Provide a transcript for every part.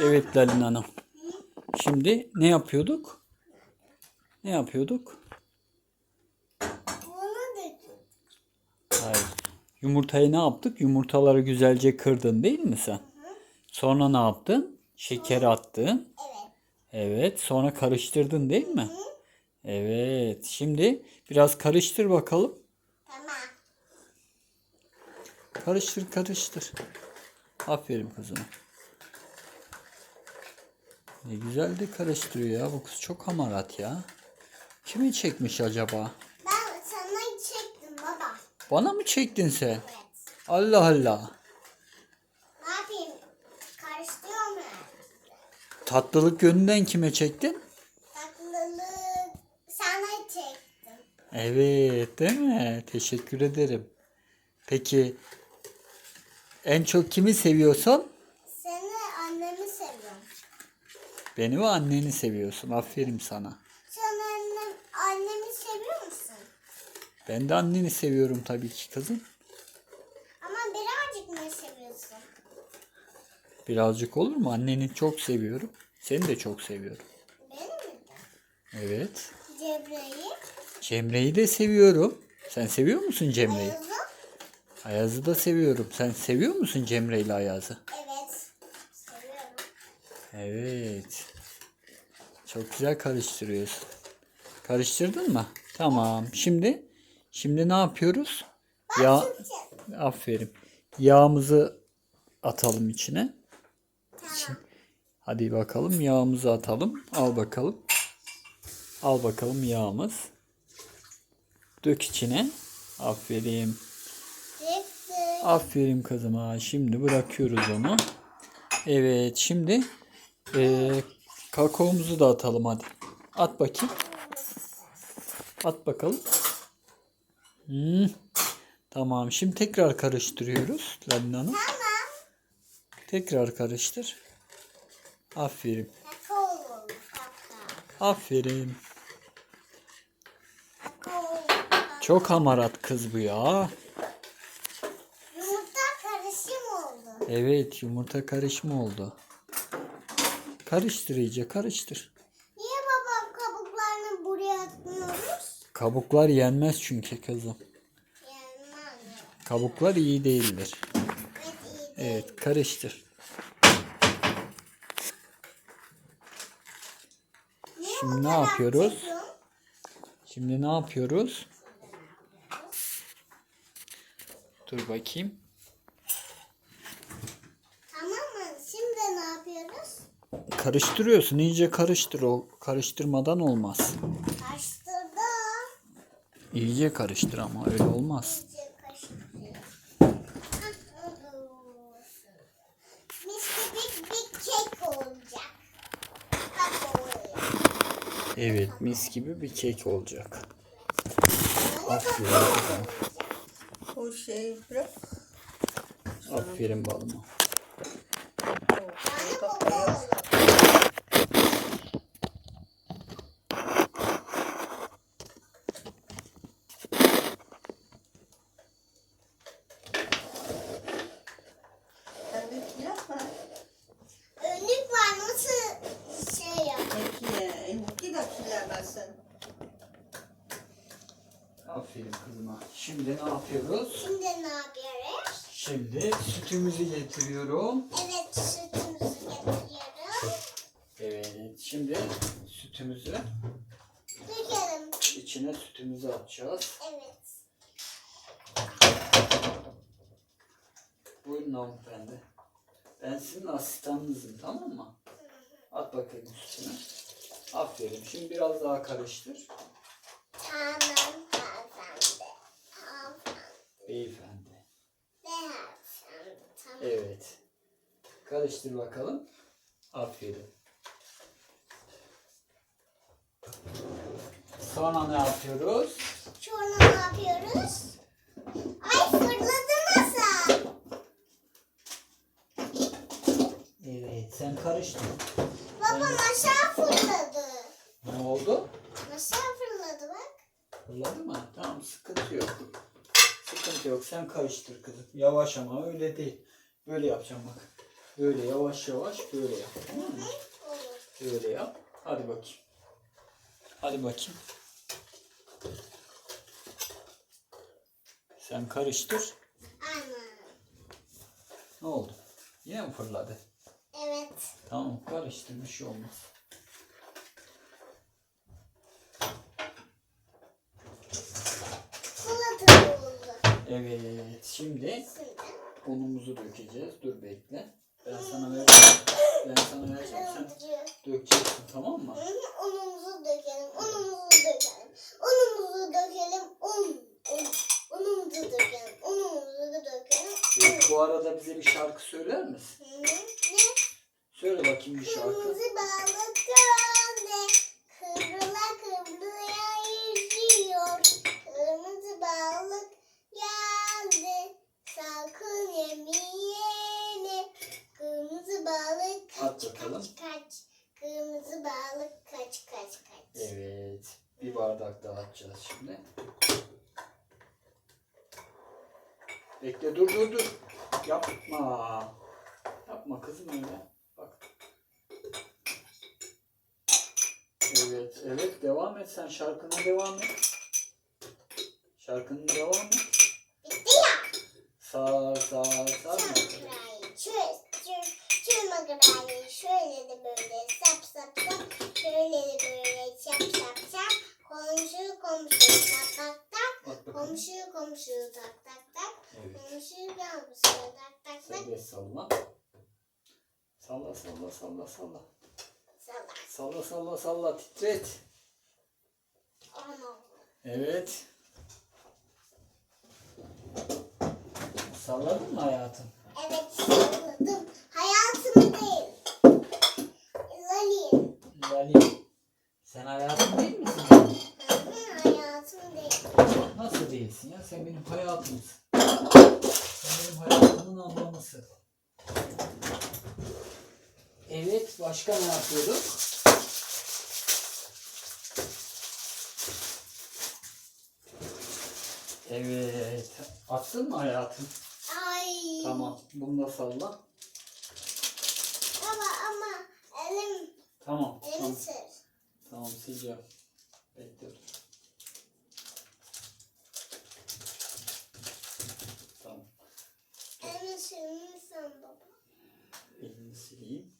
Evet Lalin Hanım. Şimdi ne yapıyorduk? Ne yapıyorduk? Hayır. Yumurtayı ne yaptık? Yumurtaları güzelce kırdın değil mi sen? Sonra ne yaptın? Şeker attın. Evet. Evet. Sonra karıştırdın değil mi? Evet. Şimdi biraz karıştır bakalım. Tamam. Karıştır karıştır. Aferin kızım. Ne güzel de karıştırıyor ya. Bu kız çok hamarat ya. Kimi çekmiş acaba? Ben sana çektim baba. Bana mı çektin sen? Evet. Allah Allah. Ne yapayım? Karıştırıyor mu? Tatlılık yönünden kime çektin? Tatlılık sana çektim. Evet, değil mi? Teşekkür ederim. Peki en çok kimi seviyorsun? Seni annemi seviyorum. Beni ve anneni seviyorsun. Aferin sana. Sen annem, annemi seviyor musun? Ben de anneni seviyorum tabii ki kızım. Ama birazcık mı seviyorsun? Birazcık olur mu? Anneni çok seviyorum. Seni de çok seviyorum. Beni mi? Evet. Cebre'yi, Cemre'yi de seviyorum. Sen seviyor musun Cemre'yi? Ayaz'ı. Ayaz'ı da seviyorum. Sen seviyor musun Cemre ile Ayaz'ı? Evet. Evet. Çok güzel karıştırıyorsun. Karıştırdın mı? Tamam. Şimdi şimdi ne yapıyoruz? Ya aferin. Yağımızı atalım içine. Tamam. Hadi bakalım yağımızı atalım. Al bakalım. Al bakalım yağımız. Dök içine. Aferin. Aferin kızıma. Şimdi bırakıyoruz onu. Evet şimdi eee kakaomuzu da atalım hadi. At bakayım. At bakalım. Hmm. Tamam. Şimdi tekrar karıştırıyoruz. Lalin Hanım. Tamam. Tekrar karıştır. Aferin. Aferin. Çok hamarat kız bu ya. Yumurta karışım oldu. Evet yumurta karışımı oldu. Karıştır iyice karıştır. Niye babam kabuklarını buraya atmıyoruz? Kabuklar yenmez çünkü kızım. Yenmez. Kabuklar iyi değildir. Evet iyi değil. Evet karıştır. Niye Şimdi ne yapıyoruz? Şimdi ne yapıyoruz? Dur bakayım. Tamam mı? Şimdi ne yapıyoruz? Karıştırıyorsun. iyice karıştır. O karıştırmadan olmaz. Karıştırdım. İyice karıştır ama öyle olmaz. İyice karıştırıyorum. Hah, oldu. Mis gibi bir kek olacak. Kakaolu. Evet mis gibi bir kek olacak. Aferin. kakao. O şey bırak. Aferin balıma. Yani kakao olur. Sen de yapma. Önlük var nasıl şey yap? Peki, kirlemezsin. Aferin kızıma. Şimdi ne yapıyoruz? Şimdi ne yapıyoruz? Şimdi sütümüzü getiriyorum. Evet sütümüzü getiriyorum. Evet şimdi sütümüzü Dökelim. içine sütümüzü atacağız. Evet. Buyurun hanımefendi. Ben sizin asistanınızım tamam mı? At bakayım üstüne. Aferin. Şimdi biraz daha karıştır. Tamam hanımefendi. Beyefendi. Beyefendi. Tamam. Evet. Karıştır bakalım. Aferin. Sonra ne yapıyoruz? Sonra ne yapıyoruz? Ay fırladı masa. Evet sen karıştır. Baba aşağı fırladı. Ne oldu? Aşağı fırladı bak. Fırladı mı? Tamam sıkıntı yok. Sıkıntı yok. Sen karıştır kızım. Yavaş ama öyle değil. Böyle yapacağım bak. Böyle yavaş yavaş böyle yap. Tamam mı? Olur. Böyle yap. Hadi bakayım. Hadi bakayım. Sen karıştır. Ne oldu? Yine mi fırladı? Evet. Tamam karıştır bir şey olmaz. Çikolata oldu. Evet şimdi unumuzu dökeceğiz. Dur bekle. Ben sana vereceğim. Ben sana vereceğim. Sen dökeceksin tamam mı? Unumuzu dökelim. Unumuzu dökelim. Unumuzu dökelim. Un. Un. Unumuzu dökelim. Unumuzu dökelim. Evet, bu arada bize bir şarkı söyler misin? Ne? Söyle bakayım bir şarkı. Kırmızı balık bardak daha şimdi. Bekle dur dur dur. Yapma. Yapma kızım öyle. Bak. Evet, evet devam et sen şarkına devam et. Şarkının devam et. Bitti ya. Sağ sağ sağ. Çöz. Çamakrayı şöyle de böyle sap sap sap. Şöyle de böyle sap sap. Komşu komşu tak tak tak. Komşu komşu tak tak tak. Evet. Komşu komşu tak tak tak. Sen de salla. Salla salla salla salla. Salak. Salla salla salla titret. Ana. Evet. Salladın mı hayatım? Evet salladım. Hayatım değil. Lalin. Lali. Sen hayatım değil misin Hayatım değil. Nasıl değilsin ya? Sen benim hayatımsın. Sen benim hayatımın anlamısı. Evet, başka ne yapıyorduk? Evet. Attın mı hayatım? Ay. Tamam. Bunu da salla. Baba ama elim, Tamam. elim Tamam, sır. tamam sileceğim. Bekle dur. Tamam. Elimi sürmüşsün baba. Elini sileyim.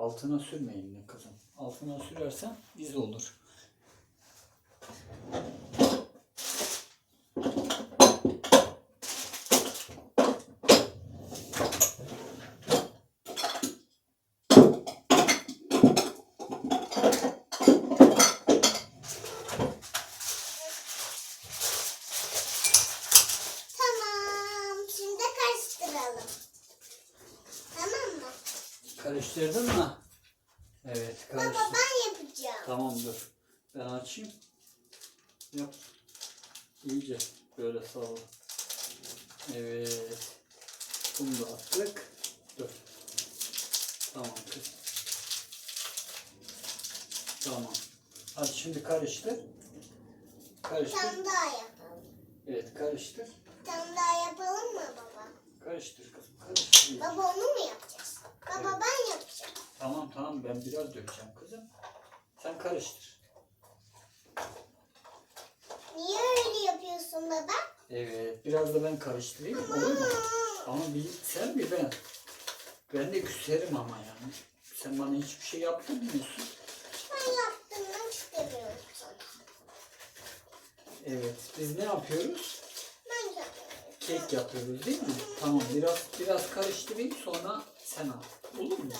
Altına sürme elini kızım. Altına sürersen iz olur. Tamam. Şimdi karıştıralım. Tamam mı? Karıştırdın mı? Evet Baba karıştır. ben yapacağım. Tamam dur. Ben açayım. Yap. İyice böyle salla. Evet. Bunu da attık. Dur. Tamam kız. Tamam. Hadi şimdi karıştır. Karıştır. tane daha yapalım. Evet karıştır. Tane daha yapalım mı baba? Karıştır kızım. Karıştır. Baba onu mu yapacağız? Baba ben yapacağım. Tamam tamam ben biraz dökeceğim kızım. Sen karıştır. Niye öyle yapıyorsun baba? Evet biraz da ben karıştırayım olur mu? Ama bir sen bir ben. Ben de küserim ama yani. Sen bana hiçbir şey yaptırmıyorsun. Ben yaptırmak istemiyorum sana. Evet biz ne yapıyoruz? Ben yapıyorum. Kek yapıyoruz değil mi? Tamam biraz biraz karıştırayım sonra sen al. Olur mu?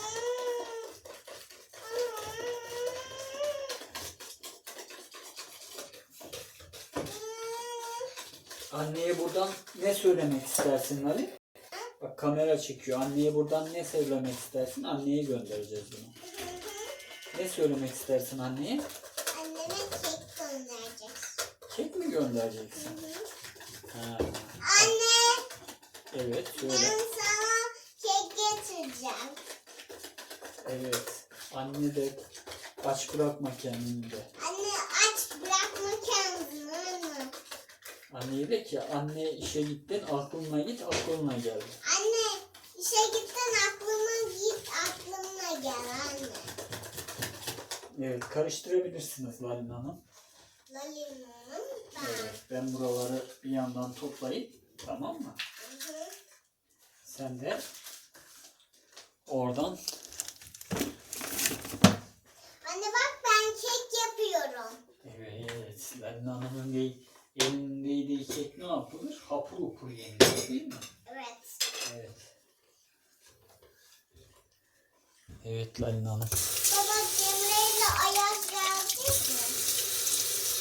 Anneye buradan ne söylemek istersin Ali? Bak kamera çekiyor. Anneye buradan ne söylemek istersin? Anneye göndereceğiz bunu. Ne söylemek istersin anneye? Anneme kek göndereceğiz. Kek mi göndereceksin? Ha, Anne evet ben söyle. sana kek getireceğim. Evet. Anne de aç bırakma kendini de. Hani Anneye de ki anne işe gittin aklına git aklına gel. Anne işe gittin aklıma git aklına gel anne. Evet karıştırabilirsiniz Lalin Hanım. Lalin Hanım ben. Evet, ben buraları bir yandan toplayıp tamam mı? Hı hı. Sen de oradan Anne bak ben kek yapıyorum. Evet Lalin Hanım'ın değil elindeydiği kek ne yapılır? Hapur hapur yenilir değil mi? Evet. Evet. Evet Lalin Hanım. Baba Cemre ile Ayaz gelecek mi?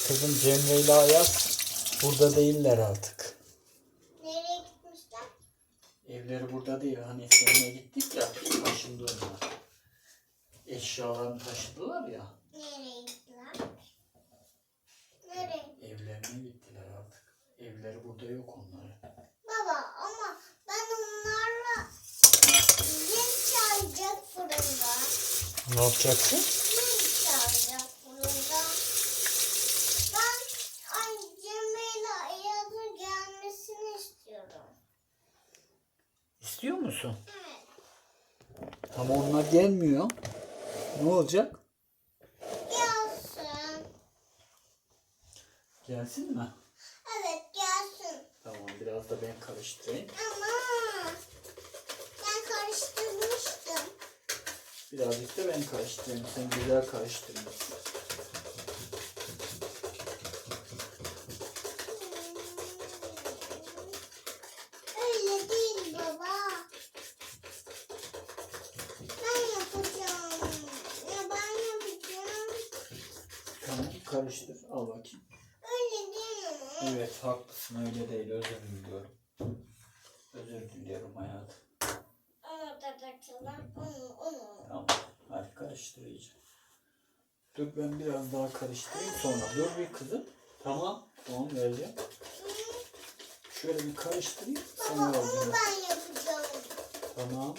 Kızım Cemre ile Ayaz burada değiller artık. Evleri burada yok onların. Baba ama ben onlarla zil çalacak fırında. Ne yapacaksın? Zil çalacak fırında. Ben ay Cemre ile Ayaz'ın gelmesini istiyorum. İstiyor musun? Evet. Ama onlar gelmiyor. Ne olacak? Gelsin. Gelsin mi? Biraz da ben karıştırayım. Ama ben karıştırmıştım. Birazcık da ben karıştırayım. Sen güzel karıştırmışsın. Öyle değil baba. Ben yapacağım. Ya ben yapacağım. Tamam karıştır. Al bakayım. Evet haklısın öyle değil. Özür diliyorum. Özür diliyorum hayatım. Tamam. Hadi karıştır iyice. Dur ben biraz daha karıştırayım sonra. Dur bir kızım. Tamam. Tamam vereceğim. Şöyle bir karıştırayım. Sana Baba onu vereceğim. ben yapacağım. Tamam.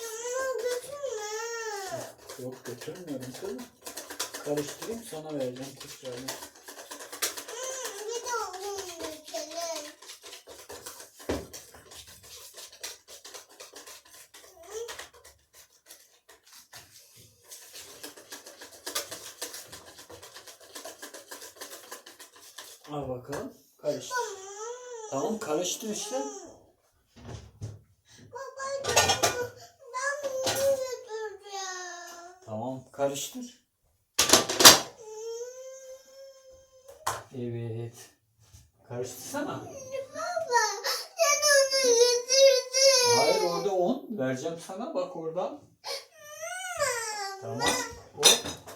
Ya onu götürme. Yok götürmüyorum kızım. Karıştırayım sana vereceğim tekrar. Hmm, Bir de onu dökelim. Al bakalım. Karıştır. Tamam. Karıştır işte. Baba ben bunu götüreceğim. Tamam karıştır. Evet. Karıştırsana. Baba sen onu götürdün. Hayır orada 10. Vereceğim sana bak oradan. Tamam. Hop.